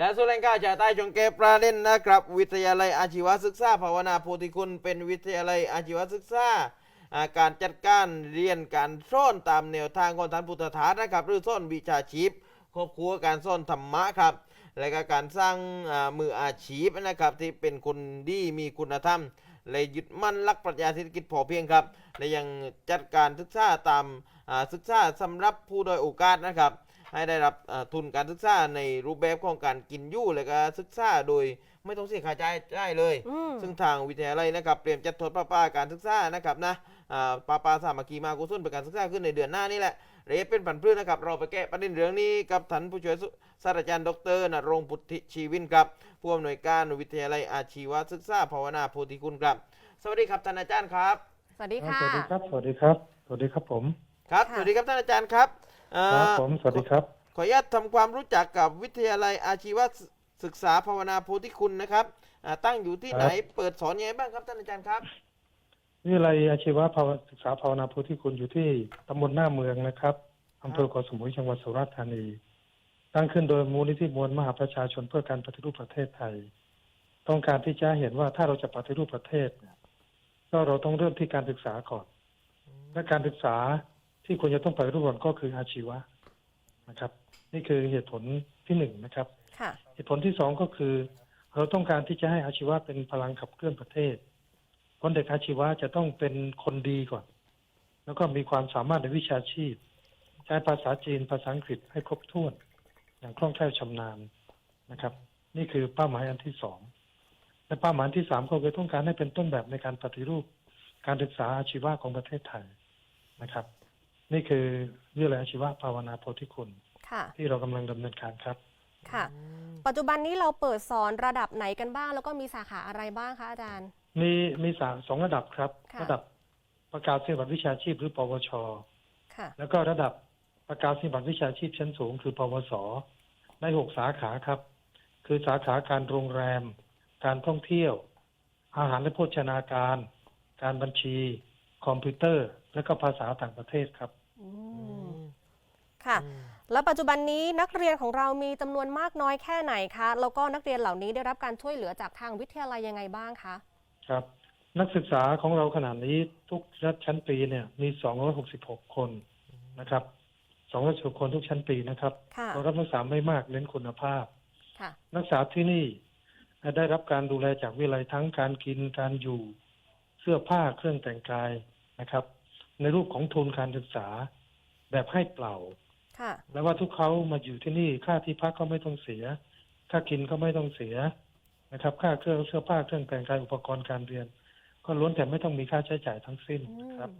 และส่วนแรงก้าจากใต้จงเก็บประเด็นนะครับ วิทยาลัยอาชีวศึกษาภาวนาโพธิคุณเป็นวิทยาลัยอาชีวศึกษาการจัดการเรียนการสอนตามแนวทางของท่านพุทธทาสนะครับ หรือสอนวิชาชีพควบคู่กับการสอนธรรมะครับ และก็การสร้างมืออาชีพนะครับที่เป็นคนดีมีคุณธรรมและยึดมั่นหลักปรัชญาเศรษฐกิจพอเพียงครับ และยังจัดการศึกษาตามศึกษาสำหรับผู้โดยโอกาสนะครับ ให้ได้รับอ่าทุนการศึกษาในรูปแบบของการกินอยู่และก็ศึกษาโดยไม่ต้องเสียค่าใช้จ่ายเลยอืมซึ่งทางวิทยาลัยนะครับเตรียมจัดทดป้าป้าการศึกษานะครับนะอ่าป้าป้าสามัคคีมากุศลเป็นการศึกษาขึ้นในเดือนหน้านี่แหละเรเป็นผันพืชนะครับ เราไปแก้ประเด็นเรื่องนี้กับท่านผู้ช่วยศาสตราจารย์ดรนรงค์พุทธิชีวินครับผู้อำนวยการวิทยาลัยอาชีวศึกษาภาวนาโพธิคุณครับ สวัสดีครับท่านอาจารย์ครับ สวัสดีอ่าค่ะ สวัสดีครับ สวัสดีครับ สวัสดีครับผม ครับค่ะสวัสดีครับท่านอาจารย์ครับเอ่อครับผมสวัสดีครับ ขออนุญาตทำความรู้จักกับวิทยาลัยอาชีวศึกษาภาวนาโพธิคุณนะครับอ่าตั้งอยู่ที่ไหน ครับ เปิดสอนยังไงบ้างครับท่านอาจารย์ครับ วิทยาลัยอาชีวะภาวศึกษาภาวนาโพุทธิคุณอยู่ที่ตำบลหน้าเมืองนะครับอำเภอเกาะสมุยจังหวัดสุราษฎร์ธานีตั้งขึ้นโดยมูลนิธิมวลมหาประชาชนเพื่อการปฏิรูปประเทศไทย ต้องการที่จะเห็นว่าถ้าเราจะปฏิรูปประเทศเนี่ยก็เราต้องเริ่มที่การศึกษาก่อน และการศึกษา ที่ควรจะต้องปฏิรูปก่อนก็คืออาชีวะนะครับ นี่คือเหตุผลที่หนึ่งนะครับค่ะเหตุผลที่สองก็คือ เราต้องการที่จะให้อาชีวะเป็นพลังขับเคลื่อนประเทศคนเด็กอาชีวะจะต้องเป็นคนดีก่อน แล้วก็มีความสามารถในวิชาชีพ ใช้ภาษาจีนภาษาอังกฤษให้ครบถ้วน อย่างคล่องแคล่วชำนาญนะครับ นี่คือเป้าหมายอันที่สองและเป้าหมายที่สามก็คือต้องการให้เป็นต้นแบบในการปฏิรูป การศึกษาอาชีวะของประเทศไทยนะครับ นี่คือวิทยาลัยอาชีวะภาวนาโพธิคุณ ค่ะ ที่เรากำลังดำเนินการครับ ค่ะ ปัจจุบันนี้เราเปิดสอนระดับไหนกันบ้าง แล้วก็มีสาขาอะไรบ้างคะอาจารย์ มีมีสามสองระดับครับ ค่ะ ระดับประกาศนียบัตรวิชาชีพหรือปวช ค่ะ แล้วก็ระดับประกาศนียบัตรวิชาชีพชั้นสูง คือ ปวสได้หกสาขาครับ คือสาขาการโรงแรม การท่องเที่ยว อาหารและโภชนาการ การบัญชี คอมพิวเตอร์ และก็ภาษาต่างประเทศครับอืม ค่ะ แล้วปัจจุบันนี้นักเรียนของเรามีจำนวนมากน้อยแค่ไหนคะแล้วก็นักเรียนเหล่านี้ได้รับการช่วยเหลือจากทางวิทยาลัยยังไงบ้างคะครับ นักศึกษาของเราขนาดนี้ทุกชั้นปีเนี่ยมี 266 คนนะครับ266คนทุกชั้นปีนะครับค่ะเรารับนักศึกษาไม่มากเน้นคุณภาพค่ะนักศึกษาที่นี่ได้รับการดูแลจากวิทยาลัยทั้งการกินการอยู่เสื้อผ้าเครื่องแต่งกายนะครับ ในรูปของทุนการศึกษาแบบให้เปล่าค่ะ แล้วว่าทุกเขามาอยู่ที่นี่ค่าที่พักก็ไม่ต้องเสีย ค่ากินก็ไม่ต้องเสียนะครับ ค่าเครื่องเสื้อผ้าเครื่องแต่งกายอุปกรณ์การเรียน ก็ล้วนแต่ไม่ต้องมีค่าใช้จ่ายทั้งสิ้นครับ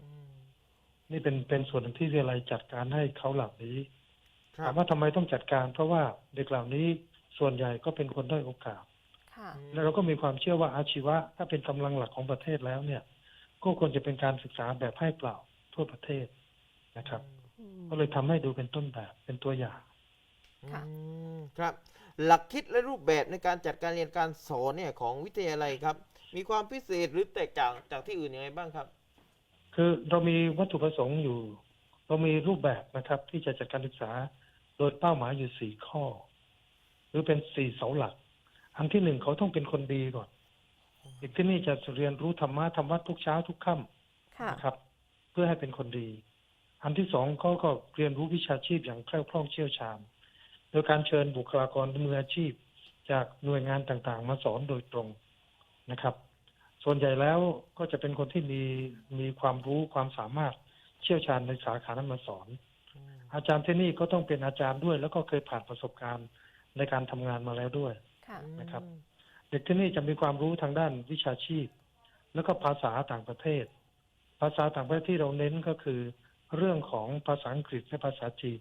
นี่เป็นเป็นส่วนหนึ่งที่วิทยาลัยจัดการให้เขาเหล่านี้ครัถาบมว่าทำไมต้องจัดการ เพราะว่าเด็กเหล่านี้ส่วนใหญ่ก็เป็นคนด้อยโอกาสค่ะแล้วเราก็มีความเชื่อว่าอาชีวะ ถ้าเป็นกำลังหลักของประเทศแล้วเนี่ย ก็ควรจะเป็นการศึกษาแบบให้เปล่าทั่วประเทศนะครับอืม ก็เลยทำให้ดูเป็นต้นแบบเป็นตัวอย่างค่ะอืมครับ หลักคิดและรูปแบบในการจัดการเรียนการสอนเนี่ยของวิทยาลัยครับ มีความพิเศษหรือแตกต่างจากที่อื่นยังไงบ้างครับ คือเรามีวัตถุประสงค์อยู่ เรามีรูปแบบนะครับ ที่จะจัดการศึกษาโดยเป้าหมายอยู่สี่ข้อ หรือเป็นสี่เสาหลัก อันที่หนึ่งเขาต้องเป็นคนดีก่อนเด็กที่นี่จะเรียนรู้ธรรมะธรรมะทุกเช้าทุกค่ำค่ะนะครับ เพื่อให้เป็นคนดี อันที่สองเขาก็เรียนรู้วิชาชีพอย่างแคล่วคล่องเชี่ยวชาญ โดยการเชิญบุคลากรมืออาชีพ จากหน่วยงานต่างๆ มาสอนโดยตรงนะครับ ส่วนใหญ่แล้วก็จะเป็นคนที่มีมีความรู้ความสามารถเชี่ยวชาญในสาขานั้นมาสอน อาจารย์ที่นี่ก็ต้องเป็นอาจารย์ด้วย แล้วก็เคยผ่านประสบการณ์ในการทำงานมาแล้วด้วยค่ะนะครับเด็กที่นี่จะมีความรู้ทางด้านวิชาชีพ แล้วก็ภาษาต่างประเทศ ภาษาต่างประเทศที่เราเน้นก็คือ เรื่องของภาษาอังกฤษและภาษาจีน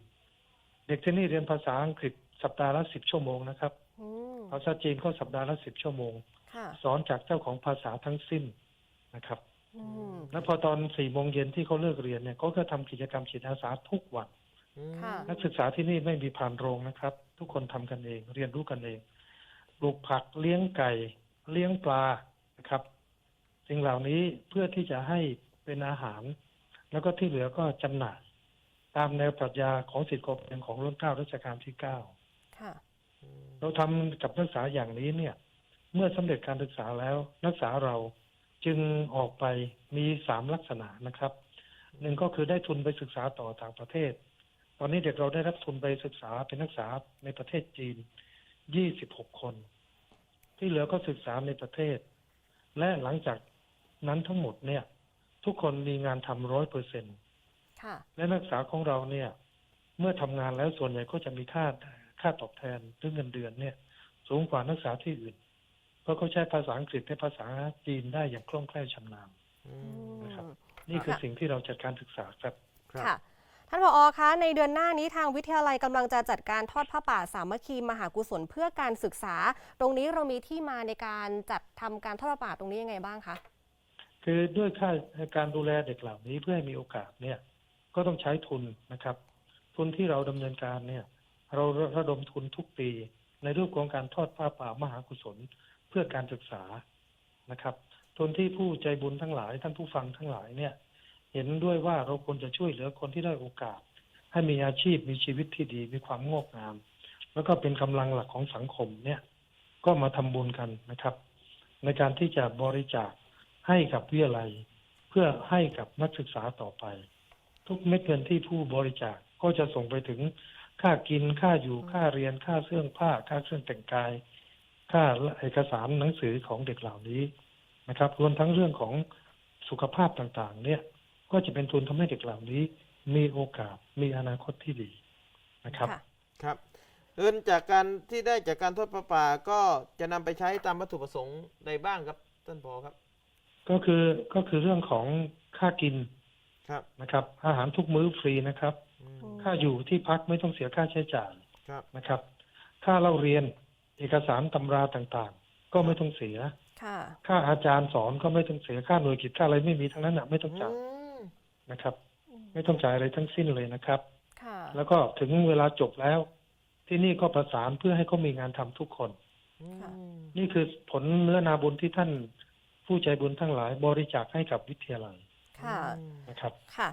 เด็กที่นี่เรียนภาษาอังกฤษสัปดาห์ละสิบชั่วโมงนะครับอืมภาษาจีนก็สัปดาห์ละสิบชั่วโมงค่ะสอนจากเจ้าของภาษาทั้งสิ้นนะครับอืมแล้วพอตอนสี่โมงเย็นที่เขาเลิกเรียนเนี่ยเขาก็ทำกิจกรรมจิตอาสาทุกวันค่ะนักศึกษาที่นี่ไม่มีผ่านโรงนะครับ ทุกคนทำกันเอง เรียนรู้กันเองปลูกผักเลี้ยงไก่ เลี้ยงปลานะครับสิ่งเหล่านี้เพื่อที่จะให้เป็นอาหาร แล้วก็ที่เหลือก็จำหน่าย ตามแนวปรัชญาของสิทธิกรมของรุ่นเก้ารัชกาลที่เก้าค่ะเราทำกับนักศึกษาอย่างนี้เนี่ย เมื่อสำเร็จการศึกษาแล้ว นักศึกษาเราจึงออกไปมีสามลักษณะนะครับหนึ่งก็คือได้ทุนไปศึกษาต่อต่างประเทศ ตอนนี้เด็กเราได้รับทุนไปศึกษาเป็นนักศึกษาในประเทศจีนยี่สิบหกคน ที่เหลือก็ศึกษาในประเทศ และหลังจากนั้นทั้งหมดเนี่ย ทุกคนมีงานทำร้อยเปอร์เซ็นต์ค่ะและนักศึกษาของเราเนี่ย เมื่อทำงานแล้วส่วนใหญ่ก็จะมีค่าค่าตอบแทนหรือเงินเดือนเนี่ย สูงกว่านักศึกษาที่อื่น เพราะเขาใช้ภาษาอังกฤษและภาษาจีนได้อย่างคล่องแคล่วชำนาญอืมนะครับ นี่คือสิ่งที่เราจัดการศึกษาครับครับค่ะท่านผอคะ ในเดือนหน้านี้ทางวิทยาลัยกำลังจะจัดการทอดผ้าป่าสามัคคีมหากุศลเพื่อการศึกษา ตรงนี้เรามีที่มาในการจัดทำการทอดผ้าป่าตรงนี้ยังไงบ้างคะ คือด้วยค่าการดูแลเด็กเหล่านี้เพื่อให้มีโอกาสเนี่ย ก็ต้องใช้ทุนนะครับ ทุนที่เราดำเนินการเนี่ย เราระดมทุนทุกปี ในรูปของการทอดผ้าป่ามหากุศลเพื่อการศึกษานะครับ ทุนที่ผู้ใจบุญทั้งหลายท่านผู้ฟังทั้งหลายเนี่ย เห็นด้วยว่าเราควรจะช่วยเหลือคนที่ได้โอกาส ให้มีอาชีพมีชีวิตที่ดีมีความงอกงาม แล้วก็เป็นกำลังหลักของสังคมเนี่ย ก็มาทำบุญกันนะครับ ในการที่จะบริจาค ให้กับวิทยาลัย เพื่อให้กับนักศึกษาต่อไป ทุกเม็ดเงินที่ผู้บริจาคก็จะส่งไปถึงค่ากินค่าอยู่ค่าเรียนค่าเสื้อผ้า ค่าเครื่องแต่งกาย ค่าเอกสารหนังสือของเด็กเหล่านี้นะครับรวมทั้งเรื่องของสุขภาพต่างๆ เนี่ยก็จะเป็นทุนทำให้เด็กเหล่านี้ มีโอกาสมีอนาคตที่ดีนะครับค่ะครับเงินจากการที่ได้จากการทอดประปาก็จะนำไปใช้ตามวัตถุประสงค์ใดบ้างครับท่านผอครับ ก็คือก็คือเรื่องของค่ากินครับนะครับ อาหารทุกมื้อฟรีนะครับอืมค่าอยู่ที่พักไม่ต้องเสียค่าใช้จ่ายครับนะครับ ค่าเล่าเรียนเอกสารตำราต่างๆ ก็ไม่ต้องเสียค่ะค่าอาจารย์สอนก็ไม่ต้องเสียค่าหน่วยกิจค่าอะไรไม่มีทั้งนั้นนะไม่ต้องจ่ายอืมนะครับ ไม่ต้องจ่ายอะไรทั้งสิ้นเลยนะครับค่ะแล้วก็ถึงเวลาจบแล้ว ที่นี่ก็ประสานเพื่อให้เขามีงานทำทุกคนอืมนี่คือผลเนื้อนาบุญที่ท่าน ผู้ใจบุญทั้งหลายบริจาคให้กับวิทยาลัยค่ะนะครับค่ะ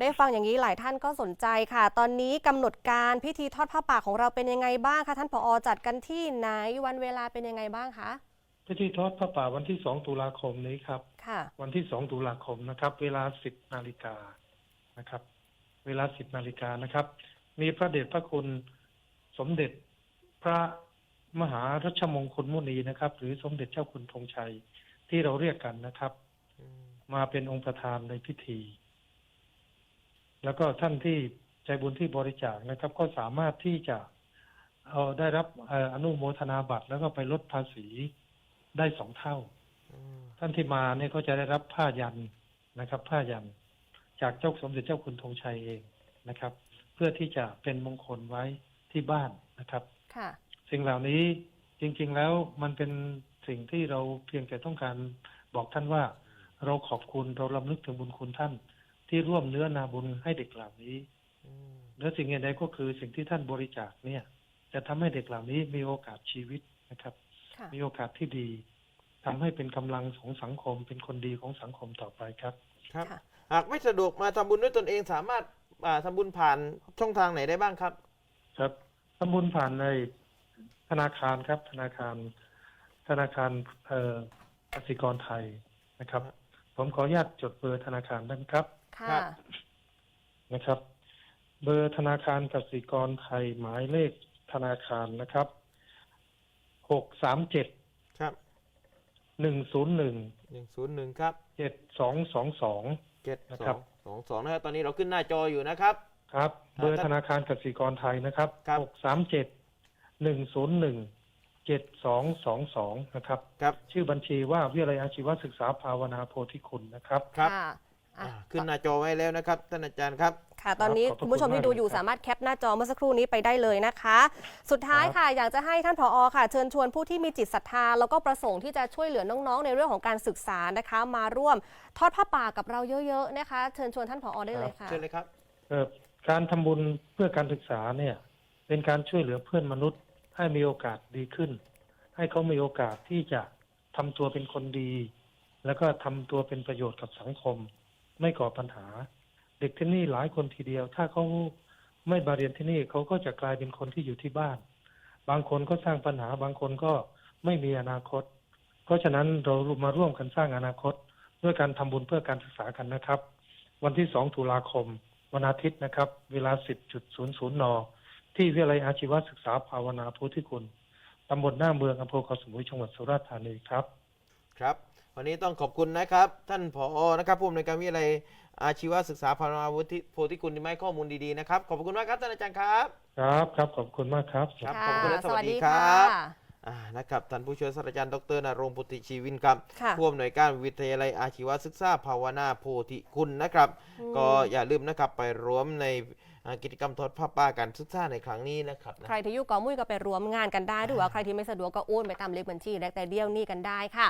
ได้ฟังอย่างนี้หลายท่านก็สนใจค่ะ ตอนนี้กำหนดการพิธีทอดผ้าป่าของเราเป็นยังไงบ้างคะท่านผอจัดกันที่ไหนวันเวลาเป็นยังไงบ้างคะพิธีทอดพระป่าวันที่สองตุลาคมนี้ครับค่ะวันที่สองตุลาคมนะครับ เวลาสิบนาฬิกานะครับ เวลาสิบนาฬิกานะครับ มีพระเดชพระคุณสมเด็จพระมหารัชมงคลมุนีนะครับ หรือสมเด็จเจ้าคุณธงชัย ที่เราเรียกกันนะครับอืมมาเป็นองค์ประธานในพิธี แล้วก็ท่านที่ใจบุญที่บริจาคนะครับ ก็สามารถที่จะเอาได้รับเอ่ออนุโมทนาบัตรแล้วก็ไปลดภาษีได้สองเท่าอืมท่านที่มาเนี่ยก็จะได้รับผ้ายันนะครับ ผ้ายันจากเจ้าสมเด็จเจ้าคุณธงชัยเองนะครับ เพื่อที่จะเป็นมงคลไว้ที่บ้านนะครับ ค่ะ สิ่งเหล่านี้จริง ๆ แล้วมันเป็น สิ่งที่เราเพียงแต่ต้องการบอกท่านว่า เราขอบคุณเราลำลึกถึงบุญคุณท่าน ที่ร่วมเนื้อนาบุญให้เด็กเหล่านี้อืมและสิ่งอื่นใดก็คือสิ่งที่ท่านบริจาคเนี่ย จะทำให้เด็กเหล่านี้มีโอกาสชีวิตนะครับค่ะมีโอกาสที่ดีทำให้เป็นกำลังของสังคม เป็นคนดีของสังคมต่อไปครับ ครับค่ะหากไม่สะดวกมาทำบุญด้วยตนเองสามารถอ่าทำบุญผ่านช่องทางไหนได้บ้างครับ ครับทำบุญผ่านในธนาคารครับ ธนาคาร ธนาคารเอ่อกสิกรไทยนะครับครับ ผมขออนุญาตจดเบอร์ธนาคารได้ไหมครับค่ะครับนะครับ เบอร์ธนาคารกสิกรไทยหมายเลขธนาคารนะครับหกสามเจ็ดครับหนึ่งศูนย์หนึ่งหนึ่งศูนย์หนึ่งครับเจ็ดสองสองสอง เจ็ดนะสครัอบ งสองสองนะครับ ตอนนี้เราขึ้นหน้าจออยู่นะครับ ครับครับเบอร์ธนาคารกสิกรไทยนะครับครับ หกสามเจ็ดหนึ่งศูนย์หนึ่งเจ็ดสองสองสองนะครับ ครับ ชื่อบัญชีว่าวิทยาลัยอาชีวศึกษาภาวนาโพธิคุณนะครับ ครับค่ะอะอ่าขึ้นหน้าจอไว้แล้วนะครับท่านอาจารย์ครับ ค่ะ ตอนนี้ขอบพระคุณผู้ชมคุณที่ดูมากอยู่เลยครับสามารถแคปหน้าจอเมื่อสักครู่นี้ไปได้เลยนะคะ สุดท้ายครับ ค่ะ อยากจะให้ท่านผอค่ะ เชิญชวนผู้ที่มีจิตศรัทธา แล้วก็ประสงค์ที่จะช่วยเหลือน้องๆ ในเรื่องของการศึกษานะคะ มาร่วมทอดผ้าป่ากับเราเยอะๆนะคะ เชิญชวนท่านผอได้เลยค่ะ เชิญเลยครับ เอ่อการทำบุญเพื่อการศึกษาเนี่ย เป็นการช่วยเหลือเพื่อนมนุษย์ ให้มีโอกาสดีขึ้น ให้เขามีโอกาสที่จะทำตัวเป็นคนดี แล้วก็ทำตัวเป็นประโยชน์กับสังคม ไม่ก่อปัญหา เด็กที่นี่หลายคนทีเดียว ถ้าเขาไม่มาเรียนที่นี่เขาก็จะกลายเป็นคนที่อยู่ที่บ้าน บางคนก็สร้างปัญหา บางคนก็ไม่มีอนาคต เพราะฉะนั้นเรามาร่วมกันสร้างอนาคตด้วยการทำบุญเพื่อการศึกษากันนะครับ วันที่ 2 ตุลาคม วันอาทิตย์นะครับ เวลา 10.00น ที่วิทยาลัยอาชีวศึกษาภาวนาพุทธิคุณตำบลหน้าเมืองอำเภอเกาะสมุยจังหวัดสุราษฎร์ธานีครับ ครับ วันนี้ต้องขอบคุณนะครับ ท่านผอนะครับผู้อำนวยการวิทยาลัยอาชีวศึกษาภาวนาวุฒิโพธิคุณที่มาให้ข้อมูลดีๆนะครับ ขอบคุณมากครับท่านอาจารย์ครับ ครับครับขอบคุณมากครับครับค่ะขอบคุณและสวัสดีค่ะครับอ่านะครับท่านผู้ช่วยศาสตราจารย์ดรนรงค์พุทธิชีวินครับค่ะผู้อำนวยการวิทยาลัยอาชีวศึกษาภาวนาโพธิคุณนะครับ ก็อย่าลืมนะครับไปร่วมในอ่า กิจกรรมทอดผ้าป่ากันทุกษาในครั้งนี้นะครับนะ ใครที่อยู่เกอมุ้ยก็ไปรวมงานกันได้หรือว่าใครที่ไม่สะดวกก็โอนไปตามเลขบัญชีแลกแต่เดียวนี่กันได้ค่ะ